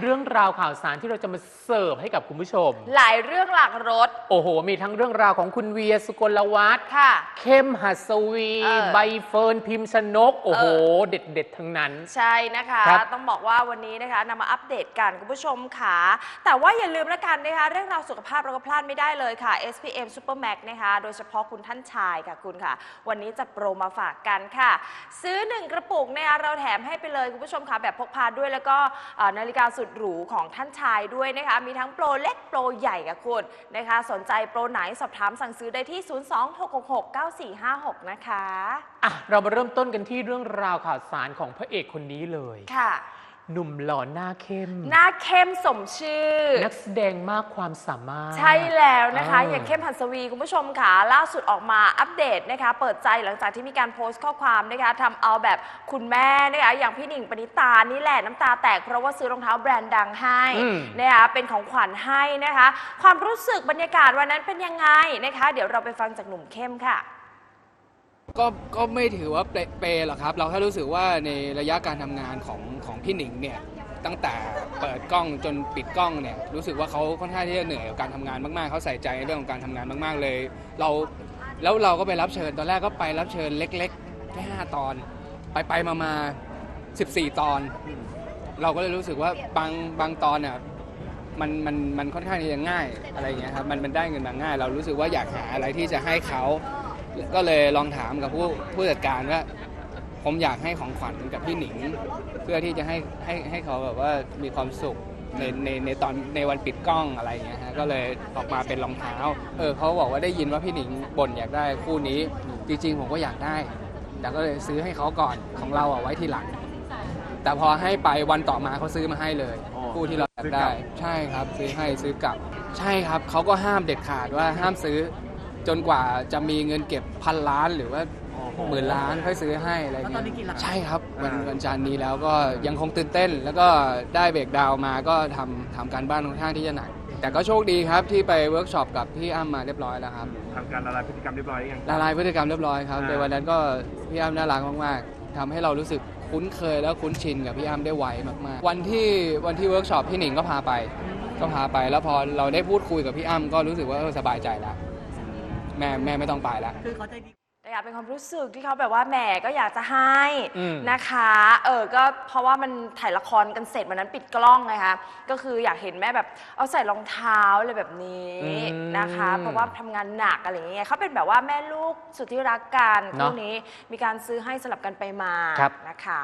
เรื่องราวข่าวสารที่เราจะมาเสิร์ฟให้กับคุณผู้ชม หลายเรื่องหลักรถ โอ้โห มีทั้งเรื่องราวของคุณเวียสุกลวัฒน์ค่ะ เข้มหัสวี เออ ใบเฟิร์นพิมพ์ชนก โอ้โหเออเด็ดเด็ดๆทั้งนั้น ใช่นะคะ ครับต้องบอกว่าวันนี้นะคะนำมาอัปเดตกันคุณผู้ชมค่ะ แต่ว่าอย่าลืมละกันนะคะ เรื่องราวสุขภาพเราก็พลาดไม่ได้เลยค่ะ SPM Super Max นะคะ โดยเฉพาะคุณท่านชายค่ะคุณค่ะ วันนี้จะโปรมาฝากกันค่ะ ซื้อ 1 กระปุกนะคะเราแถมให้ไปเลยคุณผู้ชมค่ะ แบบพกพาด้วยแล้วก็เอ่อนาฬิกาสุดหรูของท่านชายด้วยนะคะ มีทั้งโปรเล็กโปรใหญ่ค่ะคุณนะคะ สนใจโปรไหนสอบถามสั่งซื้อได้ที่ 026669456 นะคะ อะ เรามาเริ่มต้นกันที่เรื่องราวข่าวสารของพระเอกคนนี้เลยค่ะ หนุ่มหล่อหน้าเข้ม หน้าเข้มสมชื่อ นักแสดงมากความสามารถ ใช่แล้วนะคะเออออย่างเข้มหัสวีคุณผู้ชมค่ะ ล่าสุดออกมาอัปเดตนะคะ เปิดใจหลังจากที่มีการโพสต์ข้อความนะคะทำเอาแบบคุณแม่นะคะอย่างพี่หนิงปณิตานี่แหละน้ำตาแตก เพราะว่าซื้อรองเท้าแบรนด์ดังให้อืมนะคะเป็นของขวัญให้นะคะ ความรู้สึกบรรยากาศวันนั้นเป็นยังไงนะคะ เดี๋ยวเราไปฟังจากหนุ่มเข้มค่ะ ก็ก็ไม่ถือว่าเปเปย์หรอกครับ เราแค่รู้สึกว่าในระยะการทำงานของของพี่หนิงเนี่ยตั้งแต่เปิดกล้องจนปิดกล้องเนี่ยรู้สึกว่าเขาค่อนข้างที่จะเหนื่อยกับการทำงานมากๆเขาใส่ใจในเรื่องของการทำงานมาก ๆ เลย เราแล้วเราก็ไปรับเชิญตอนแรกก็ไปรับเชิญเล็กๆแค่5ตอน ไปไปมามา14ตอน เราก็เลยรู้สึกว่าบางบางตอนเนี่ยมันมันมันค่อนข้างที่จะง่ายอะไรเงี้ยครับมันมันได้เงินมาง่าย เรารู้สึกว่าอยากหาอะไรที่จะให้เขา ก็เลยลองถามกับผู้ผู้จัดการว่าผมอยากให้ของขวัญกับพี่หนิง เพื่อที่จะให้ให้ให้เขาแบบว่ามีความสุขในในในตอนในวันปิดกล้องอะไรอย่างเงี้ยฮะก็เลยออกมาเป็นรองเท้าเออเขาบอกว่าได้ยินว่าพี่หนิงบ่นอยากได้คู่นี้ จริงๆผมก็อยากได้ แต่ก็เลยซื้อให้เขาก่อนของเราอะไว้ทีหลัง แต่พอให้ไปวันต่อมาเขาซื้อมาให้เลยอ๋อคู่ที่เราอยากซื้อกลัได้บใช่ครับซื้อให้ซื้อกลับ ใช่ครับเขาก็ห้ามเด็ดขาดว่าห้ามซื้อ จนกว่าจะมีเงินเก็บพันล้านหรือว่าหมื่นล้านค่อยซื้อให้อะไรเงี้ยใช่ครับวันวันจันทร์นี้แล้วก็ยังคงตื่นเต้น แล้วก็ได้เบรกดาวน์มาก็ทำทำการบ้านค่อนข้างที่จะหนักแต่ก็โชคดีครับที่ไปเวิร์กช็อปกับพี่อ้ำมาเรียบร้อยแล้วครับทำการละลายพฤติกรรมเรียบร้อยหรือยังละลายพฤติกรรมเรียบร้อยครับอ่าในวันนั้นก็พี่อ้ำน่ารักมากๆทำให้เรารู้สึกคุ้นเคยแล้วคุ้นชินกับพี่อ้ำได้ไวมากๆ วันที่วันที่เวิร์กช็อปพี่หนิงก็พาไป ก็พาไปแล้วพอเราได้พูดคุยกับพี่อ้ำก็รู้สึกว่าเออสบายใจแล้ว แม่แม่ไม่ต้องไปแล้วนะคะเป็นความรู้สึกที่เขาแบบว่าแหมก็อยากจะให้อืมนะคะ เออก็เพราะว่ามันถ่ายละครกันเสร็จวันนั้นปิดกล้องไงคะก็คืออยากเห็นแม่แบบเอาใส่รองเท้าอะไรแบบนี้อืมนะคะ เพราะว่าทำงานหนักอะไรอย่างเงี้ยเขาเป็นแบบว่าแม่ลูกสุดที่รักกันเนอะคู่นี้มีการซื้อให้สลับกันไปมาครับ นะคะ